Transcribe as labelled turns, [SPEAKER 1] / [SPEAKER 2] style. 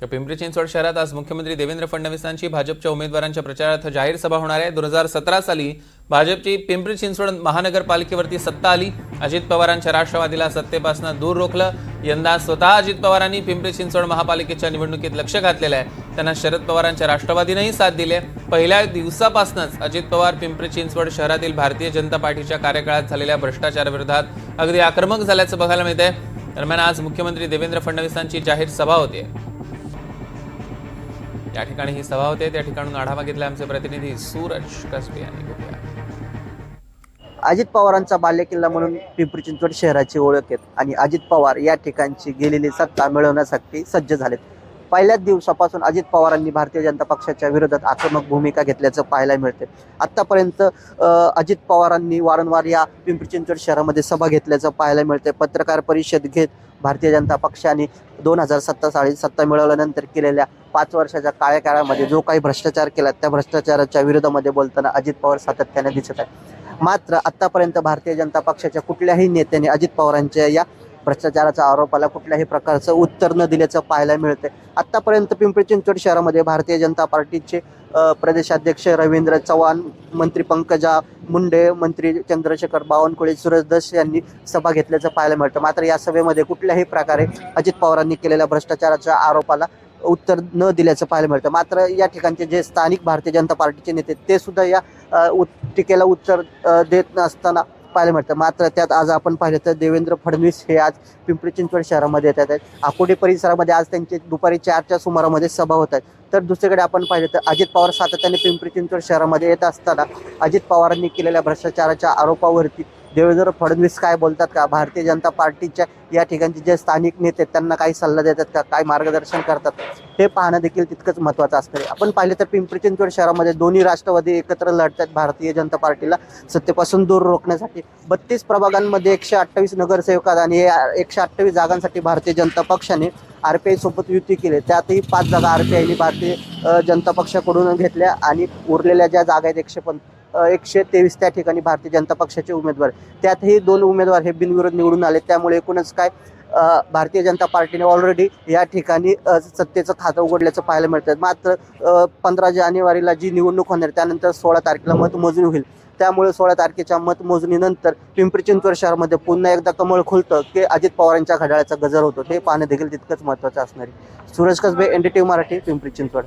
[SPEAKER 1] तर पिंपरी चिंचवड शहरात आज मुख्यमंत्री देवेंद्र फडणवीसांची भाजपच्या उमेदवारांच्या प्रचारार्थ जाहीर सभा होणार आहे. दोन हजार सतरा साली भाजपची पिंपरी चिंचवड महानगरपालिकेवरती सत्ता आली. अजित पवारांच्या राष्ट्रवादीला सत्तेपासून दूर रोखलं. यंदा स्वतः अजित पवारांनी पिंपरी चिंचवड महापालिकेच्या निवडणुकीत लक्ष घातलेलं आहे. त्यांना शरद पवारांच्या राष्ट्रवादीनंही साथ दिली आहे. पहिल्या दिवसापासूनच अजित पवार पिंपरी चिंचवड शहरातील भारतीय जनता पार्टीच्या कार्यकाळात झालेल्या भ्रष्टाचाराविरोधात अगदी आक्रमक झाल्याचं बघायला मिळतंय. दरम्यान आज मुख्यमंत्री देवेंद्र फडणवीसांची जाहीर सभा होते. या ठिकाणी ही सभा होते. त्या ठिकाणून आढावा घेतला आमचे प्रतिनिधी सूरज कसबे यांनी. घेतला
[SPEAKER 2] अजित पवारांचा बाल्यकिल्ला म्हणून पिंपरी चिंचवड शहराची ओळख आहे. आणि अजित पवार या ठिकाणची गेलेली सत्ता मिळवण्यासाठी सज्ज झालेत. पहिल्याच दिवसापासून अजित पवारांनी भारतीय जनता पक्षाच्या विरोधात आक्रमक भूमिका घेतल्याचं पाहायला मिळते आत्तापर्यंत अजित पवारांनी वारंवार या पिंपरी चिंचवड शहरामध्ये सभा घेतल्याचं पाहायला मिळते पत्रकार परिषद घेत भारतीय जनता पक्षाने दोन हजार सत्ता साली सत्ता मिळवल्यानंतर केलेल्या पाच वर्षाच्या काळ्या काळामध्ये जो काही भ्रष्टाचार केला त्या भ्रष्टाचाराच्या विरोधामध्ये बोलताना अजित पवार सातत्याने दिसत आहे मात्र आतापर्यंत भारतीय जनता पक्षाच्या कुठल्याही नेत्याने अजित पवारांच्या या भ्रष्टाचाराच्या आरोपाला कुठल्याही प्रकारचं उत्तर न दिल्याचं पाहायला मिळते आत्तापर्यंत पिंपरी चिंचवड शहरामध्ये भारतीय जनता पार्टीचे प्रदेशाध्यक्ष रवींद्र चव्हाण मंत्री पंकजा मुंडे मंत्री चंद्रशेखर बावनकुळे सुरेश दस यांनी सभा घेतल्याचं पाहायला मिळतं. मात्र या सभेमध्ये कुठल्याही प्रकारे अजित पवारांनी केलेल्या भ्रष्टाचाराच्या आरोपाला उत्तर न दिल्याचं पाहायला मिळतं. मात्र या ठिकाणचे जे स्थानिक भारतीय जनता पार्टीचे नेते ते सुद्धा या उत् टीकेला उत्तर देत नसताना पाहायला मिळतं. मात्र त्यात आज आपण पाहिलं तर देवेंद्र फडणवीस हे आज पिंपरी चिंचवड शहरामध्ये येत आहेत. आकोडी परिसरामध्ये आज त्यांची दुपारी चारच्या सुमारामध्ये सभा होत आहेत. तर दुसरीकडे आपण पाहिलं तर अजित पवार सातत्याने पिंपरी चिंचवड शहरामध्ये येत असताना अजित पवारांनी केलेल्या भ्रष्टाचाराच्या आरोपावरती देवेंद्र फडणवीस काय बोलतात का? भारतीय जनता पार्टीच्या या ठिकाणचे जे स्थानिक नेते आहेत, त्यांना काही सल्ला देतात का? काय मार्गदर्शन करतात? हे पाहणं देखील तितकंच महत्त्वाचं असतं आपण पाहिलं तर पिंपरी चिंचवड शहरामध्ये दोन्ही राष्ट्रवादी एकत्र लढतात भारतीय जनता पार्टीला. सत्तेपासून दूर रोखण्यासाठी बत्तीस प्रभागांमध्ये एकशे अठ्ठावीस नगरसेवकात आणि या एकशे अठ्ठावीस जागांसाठी भारतीय जनता पक्षाने आर पी आयसोबत युती केली. त्यातही पाच जागा आर पी आयने भारतीय जनता पक्षाकडून घेतल्या आणि उरलेल्या ज्या जागा आहेत एकशे पण एकशे तेवीस त्या ठिकाणी भारतीय जनता पक्षाचे उमेदवार. त्यातही दोन उमेदवार हे बिनविरोध निवडून आले. त्यामुळे एकूणच काय भारतीय जनता पार्टीने ऑलरेडी या ठिकाणी सत्तेचं खातं उघडल्याचं पाहायला मिळतं मात्र पंधरा जानेवारीला जी निवडणूक होणार त्यानंतर सोळा तारखेला मतमोजणी होईल. त्यामुळे सोळा तारखेच्या मतमोजणीनंतर पिंपरी चिंचवड शहरामध्ये पुन्हा एकदा कमळ खुलतं की अजित पवारांच्या घड्याळाचा गजर होतो. ते पाहणं देखील तितकंच महत्त्वाचं असणार आहे. Suraj Kasbe N D T Marathi Pimpri Chinchwad.